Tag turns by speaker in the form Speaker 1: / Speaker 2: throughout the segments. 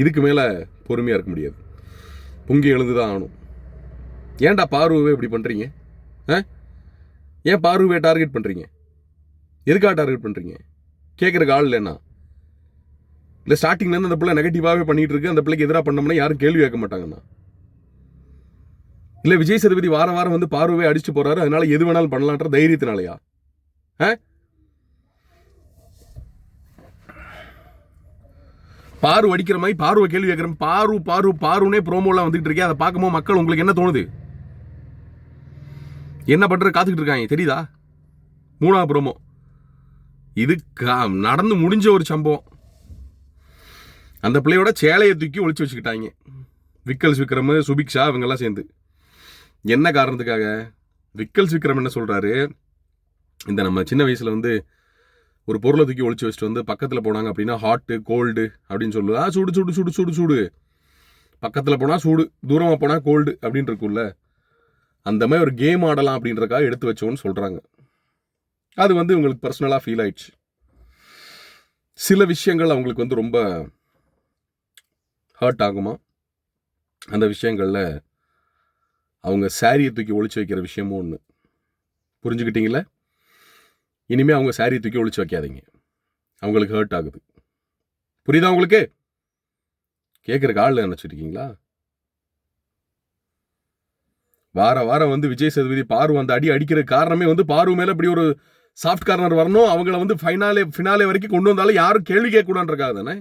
Speaker 1: இதுக்கு மேலே பொறுமையாக இருக்க முடியாது. பொங்கி எழுந்து தான் ஆகணும். ஏன்டா பார்வை இப்படி பண்ணுறீங்க ஆ? ஏன் பார்வையை டார்கெட் பண்ணுறீங்க எதுக்காக டார்கெட் பண்ணுறீங்க கேட்குறக்கு ஆள் இல்லைண்ணா இல்லை ஸ்டார்டிங்லேருந்து அந்த பிள்ளை நெகட்டிவாகவே பண்ணிகிட்டு இருக்கு அந்த பிள்ளைக்கு எதிராக பண்ணோம்னா யாரும் கேள்வி கேட்க மாட்டாங்கண்ணா இல்லை விஜய் சேதுபதி வாரம் வாரம் வந்து பார்வையை அடிச்சு போகிறாரு அதனால எது வேணாலும் பண்ணலான்ற தைரியத்தினாலயா? ஆ? பாரு அடிக்கிற மாதிரி பார்வை கேள்வி கேட்குறேன் பாரு பாரு பாருனே ப்ரோமோலாம் வந்துகிட்டு இருக்கே. அதை பார்க்கும்போது மக்கள் உங்களுக்கு என்ன தோணுது? என்ன பண்ணுற காத்துக்கிட்டு இருக்காங்க. தெரியுதா? மூணாவது ப்ரோமோ இது கா- நடந்து முடிஞ்ச ஒரு சம்பவம். அந்த பிள்ளையோட சேலையை தூக்கி ஒழிச்சு வச்சுக்கிட்டாங்க. விக்கல்ஸ் விக்ரம் சுபிக்ஷா இவங்கெல்லாம் சேர்ந்து. என்ன காரணத்துக்காக? விக்கல்ஸ் விக்ரம் என்ன சொல்கிறாரு இந்த நம்ம சின்ன வயசில் வந்து ஒரு பொருளை தூக்கி ஒழிச்சு வச்சுட்டு வந்து பக்கத்தில் போனாங்க அப்படின்னா ஹாட்டு கோல்டு அப்படின்னு சொல்லுவா ஆ சூடு சூடு சூடு சூடு சூடு. பக்கத்தில் போனால் சூடு தூரமாக போனால் கோல்டு அப்படின்னு இருக்கும்ல. அந்த மாதிரி ஒரு கேம் ஆடலாம் அப்படின்றக்காக எடுத்து வச்சோன்னு சொல்கிறாங்க அது வந்து இவங்களுக்கு பர்சனலாக ஃபீல் ஆயிடுச்சு. சில விஷயங்கள் அவங்களுக்கு வந்து ரொம்ப ஹர்ட் ஆகுமா? அந்த விஷயங்களில் அவங்க சாரியை தூக்கி ஒழிச்சு வைக்கிற விஷயமும் ஒன்று புரிஞ்சுக்கிட்டீங்களா? இனிமேல் அவங்க சாரீ தூக்கி ஒழிச்சு வைக்காதீங்க. அவங்களுக்கு ஹர்ட் ஆகுது. புரியுதா உங்களுக்கு? கேட்குறக்கு காலில் நினச்சிருக்கீங்களா வார வாரம் வந்து விஜய் சேதுபதி பார்வை அந்த அடி அடிக்கிற காரணமே வந்து பார்வை மேலே இப்படி ஒரு சாஃப்ட் கார்னர் வரணும். அவங்கள வந்து ஃபைனாலே ஃபினாலே வரைக்கும் கொண்டு வந்தாலும் யாரும் கேள்வி கேட்கக்கூடாதுன்றக்காக தானே?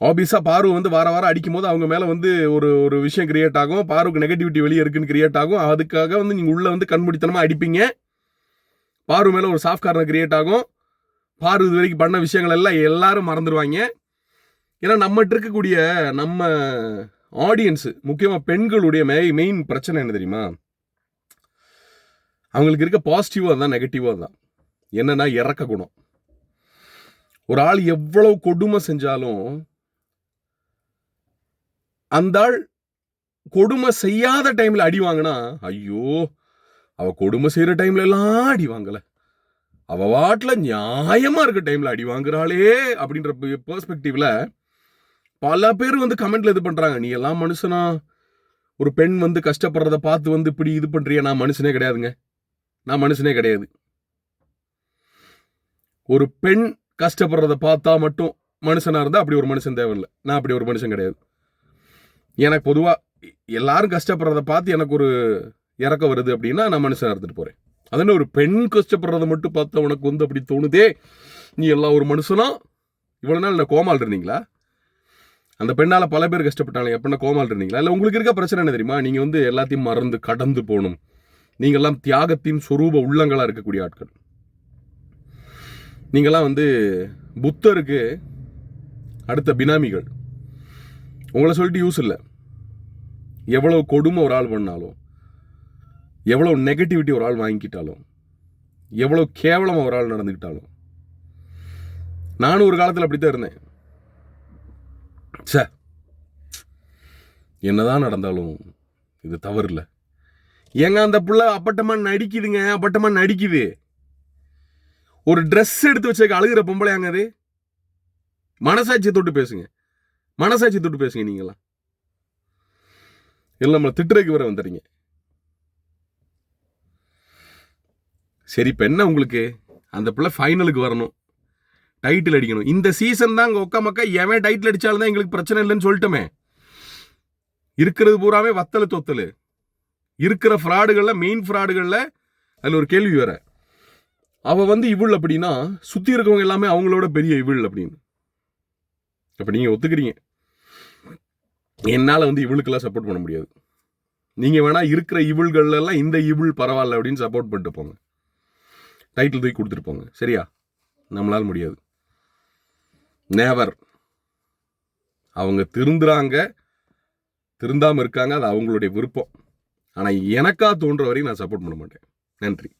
Speaker 1: ஆபியஸாக பார்வை வந்து வார வாரம் அடிக்கும் போது அவங்க மேலே வந்து ஒரு ஒரு விஷயம் கிரியேட் ஆகும். பார்வுக்கு நெகட்டிவிட்டி வெளியே இருக்குன்னு கிரியேட் ஆகும். அதுக்காக வந்து நீங்கள் உள்ளே வந்து கண்மூடித்தனமாக அடிப்பீங்க. பாரு மேலே ஒரு சாஃப்ட் கார்னர் கிரியேட் ஆகும். பாரு இது வரைக்கும் பண்ண விஷயங்கள் எல்லாம் எல்லாரும் மறந்துடுவாங்க ஏன்னா நம்மகிட்ட இருக்கக்கூடிய நம்ம ஆடியன்ஸு முக்கியமாக பெண்களுடைய மெய் மெயின் பிரச்சனை என்ன தெரியுமா? அவங்களுக்கு இருக்க பாசிட்டிவாக தான் நெகட்டிவாக தான் என்னன்னா இறக்க குணம். ஒரு ஆள் எவ்வளவு கொடுமை செஞ்சாலும் அந்த ஆள் கொடுமை செய்யாத டைமில் அடி வாங்கினா ஐயோ அவ கொடுமை செய்யற டைம்ல எல்லாம் அடி வாங்கல. அவ வாட்டுல நியாயமா இருக்க டைம்ல அடி வாங்குறாளே அப்படின்ற பெர்ஸ்பெக்டிவ்ல பல பேர் வந்து கமெண்ட்ல இது பண்றாங்க. நீ எல்லாம் மனுஷனா? ஒரு பெண் வந்து கஷ்டப்படுறத பார்த்து வந்து இப்படி இது பண்றியா? நான் மனுஷனே கிடையாதுங்க. நான் மனுஷனே கிடையாது. ஒரு பெண் கஷ்டப்படுறத பார்த்தா மட்டும் மனுஷனா இருந்தா அப்படி ஒரு மனுஷன் தேவையில்லை. நான் அப்படி ஒரு மனுஷன் கிடையாது. எனக்கு பொதுவாக எல்லாரும் கஷ்டப்படுறத பார்த்து எனக்கு ஒரு இறக்க வருது அப்படின்னா நான் மனுஷன் இறந்துட்டு போகிறேன் அதனால் ஒரு பெண் கஷ்டப்படுறதை மட்டும் பார்த்தா உனக்கு வந்து அப்படி தோணுதே. நீ எல்லாம் ஒரு மனுஷனா? இவ்வளோ நாள் நான் கோமால் இருந்தீங்களா? அந்த பெண்ணால் பல பேர் கஷ்டப்பட்டாங்க எப்படின்னா கோமால் இருந்தீங்களா? இல்லை உங்களுக்கு இருக்க பிரச்சனை என்ன தெரியுமா? நீங்கள் வந்து எல்லாத்தையும் மறந்து கடந்து போகணும். நீங்கள்லாம் தியாகத்தின் சொரூப உள்ளங்களாக இருக்கக்கூடிய ஆட்கள். நீங்களாம் வந்து புத்தருக்கு அடுத்த பினாமிகள். உங்களை சொல்லிட்டு யூஸ் இல்லை. எவ்வளோ கொடுமை ஒரு ஆள் பண்ணாலும். எவ்வளோ நெகட்டிவிட்டி ஒரு ஆள் வாங்கிக்கிட்டாலும் எவ்வளோ கேவலம் ஒரு ஆள் நடந்துக்கிட்டாலும். நானும் ஒரு காலத்தில் அப்படித்தான் இருந்தேன். சே என்னதான் நடந்தாலும் இது தவறு இல்லை ஏங்க அந்த புள்ள அப்பட்டமாக நடிக்குதுங்க அப்பட்டமாக நடிக்குது. ஒரு ட்ரெஸ் எடுத்து வச்ச அழுகிற பொம்பளையாங்க அது? மனசாட்சியை தொட்டு பேசுங்க. மனசாட்சியை தொட்டு பேசுங்க நீங்களாம் இல்லை நம்மளை திட்டுறதுக்கு வர வந்துடுறீங்க. சரி இப்போ என்ன உங்களுக்கு? அந்த பிள்ளை ஃபைனலுக்கு வரணும். டைட்டில் அடிக்கணும். இந்த சீசன் தான் அங்கே ஒக்க மக்கா எவன் டைட்டில் அடித்தாலும் தான் எங்களுக்கு பிரச்சனை இல்லைன்னு சொல்லிட்டோமே. இருக்கிறது பூராவே வத்தல் தொத்தல். இருக்கிற ஃப்ராடுகளில் மெயின் ஃப்ராடுகளில் அதில் ஒரு கேள்வி வேற. அவள் வந்து இவள் அப்படின்னா சுற்றி இருக்கவங்க எல்லாமே அவங்களோட பெரிய இவள் அப்படின்னு. அப்போ நீங்கள் ஒத்துக்கிறீங்க. என்னால் வந்து இவளுக்கெல்லாம் சப்போர்ட் பண்ண முடியாது. நீங்கள் வேணால் இருக்கிற இவள்களெல்லாம் இந்த இவள் பரவாயில்ல அப்படின்னு சப்போர்ட் பண்ணிட்டு போங்க. டைட்டில் தூக்கி கொடுத்துட்டு போங்க. சரியா? நம்மளால் முடியாது. நேவர் அவங்க திருந்துறாங்க. திருந்தாமல் இருக்காங்க. அது அவங்களுடைய விருப்பம். ஆனால் எனக்கா தோன்ற வரையும் நான் சப்போர்ட் பண்ண மாட்டேன். நன்றி.